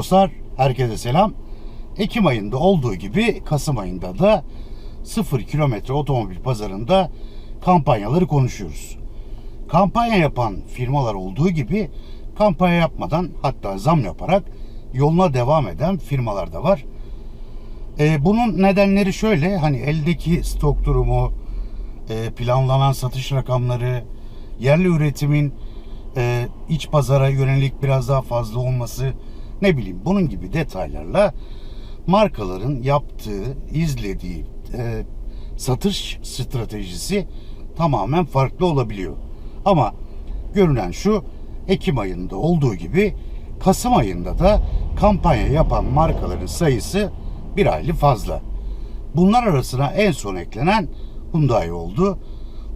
dostlar, herkese selam. Ekim ayında olduğu gibi Kasım ayında da 0 kilometre otomobil pazarında kampanyaları konuşuyoruz. Kampanya yapan firmalar olduğu gibi kampanya yapmadan hatta zam yaparak yoluna devam eden firmalar da var. Ee, bunun nedenleri şöyle hani eldeki stok durumu, e, planlanan satış rakamları, yerli üretimin e, iç pazara yönelik biraz daha fazla olması ne bileyim bunun gibi detaylarla markaların yaptığı, izlediği e, satış stratejisi tamamen farklı olabiliyor. Ama görünen şu Ekim ayında olduğu gibi Kasım ayında da kampanya yapan markaların sayısı bir hayli fazla. Bunlar arasına en son eklenen Hyundai oldu.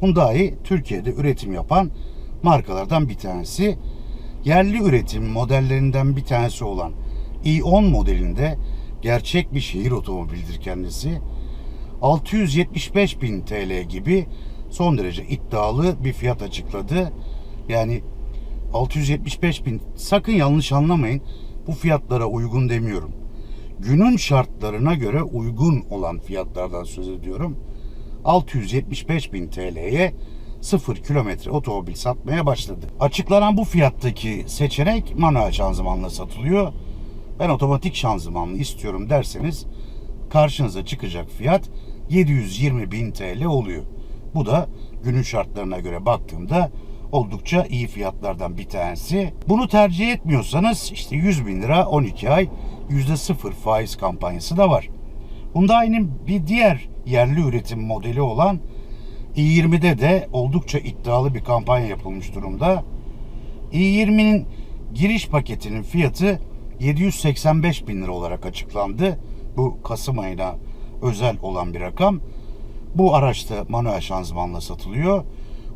Hyundai Türkiye'de üretim yapan markalardan bir tanesi. Yerli üretim modellerinden bir tanesi olan i10 modelinde gerçek bir şehir otomobildir kendisi. 675 bin TL gibi son derece iddialı bir fiyat açıkladı. Yani 675 bin sakın yanlış anlamayın bu fiyatlara uygun demiyorum. Günün şartlarına göre uygun olan fiyatlardan söz ediyorum. 675 bin TL'ye 0 kilometre otomobil satmaya başladı. Açıklanan bu fiyattaki seçenek manuel şanzımanla satılıyor. Ben otomatik şanzımanlı istiyorum derseniz karşınıza çıkacak fiyat 720 bin TL oluyor. Bu da günün şartlarına göre baktığımda oldukça iyi fiyatlardan bir tanesi. Bunu tercih etmiyorsanız işte 100 bin lira 12 ay %0 faiz kampanyası da var. Hyundai'nin bir diğer yerli üretim modeli olan i20'de de oldukça iddialı bir kampanya yapılmış durumda. i20'nin giriş paketinin fiyatı 785 bin lira olarak açıklandı. Bu Kasım ayına özel olan bir rakam. Bu araçta manuel şanzımanla satılıyor.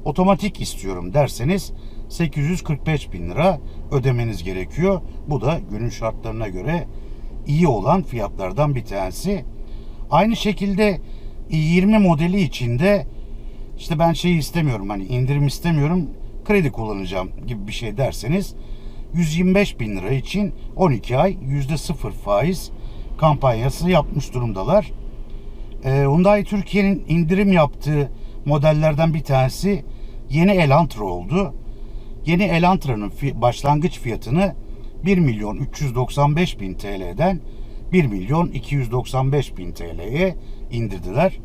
Otomatik istiyorum derseniz 845 bin lira ödemeniz gerekiyor. Bu da günün şartlarına göre iyi olan fiyatlardan bir tanesi. Aynı şekilde i20 modeli içinde işte ben şeyi istemiyorum hani indirim istemiyorum kredi kullanacağım gibi bir şey derseniz 125 bin lira için 12 ay %0 faiz kampanyası yapmış durumdalar. Ee, Hyundai Türkiye'nin indirim yaptığı modellerden bir tanesi yeni Elantra oldu. Yeni Elantra'nın fi- başlangıç fiyatını 1 milyon 395 bin TL'den 1 milyon 295 bin TL'ye indirdiler.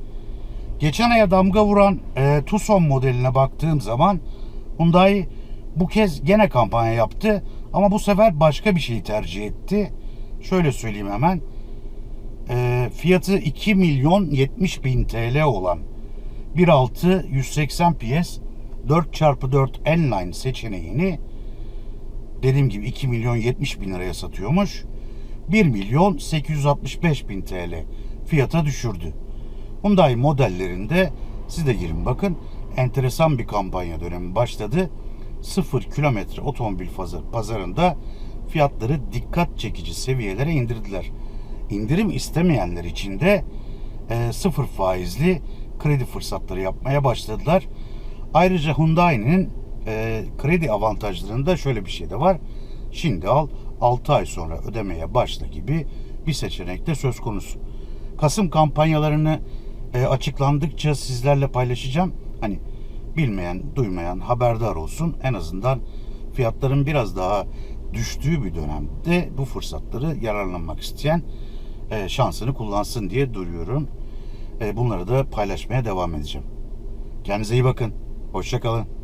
Geçen aya damga vuran e, Tucson modeline baktığım zaman Hyundai bu kez gene kampanya yaptı ama bu sefer başka bir şeyi tercih etti. Şöyle söyleyeyim hemen. E, fiyatı 2 milyon 70 bin TL olan 1.6 180 PS 4x4 N-Line seçeneğini dediğim gibi 2 milyon 70 bin liraya satıyormuş. 1 milyon 865 bin TL fiyata düşürdü. Hyundai modellerinde siz de girin bakın enteresan bir kampanya dönemi başladı. 0 kilometre otomobil pazar- pazarında fiyatları dikkat çekici seviyelere indirdiler. İndirim istemeyenler için de e, sıfır faizli kredi fırsatları yapmaya başladılar. Ayrıca Hyundai'nin e, kredi avantajlarında şöyle bir şey de var. Şimdi al 6 ay sonra ödemeye başla gibi bir seçenek de söz konusu. Kasım kampanyalarını e, açıklandıkça sizlerle paylaşacağım. Hani bilmeyen, duymayan haberdar olsun. En azından fiyatların biraz daha düştüğü bir dönemde bu fırsatları yararlanmak isteyen e, şansını kullansın diye duruyorum. E, bunları da paylaşmaya devam edeceğim. Kendinize iyi bakın. Hoşçakalın.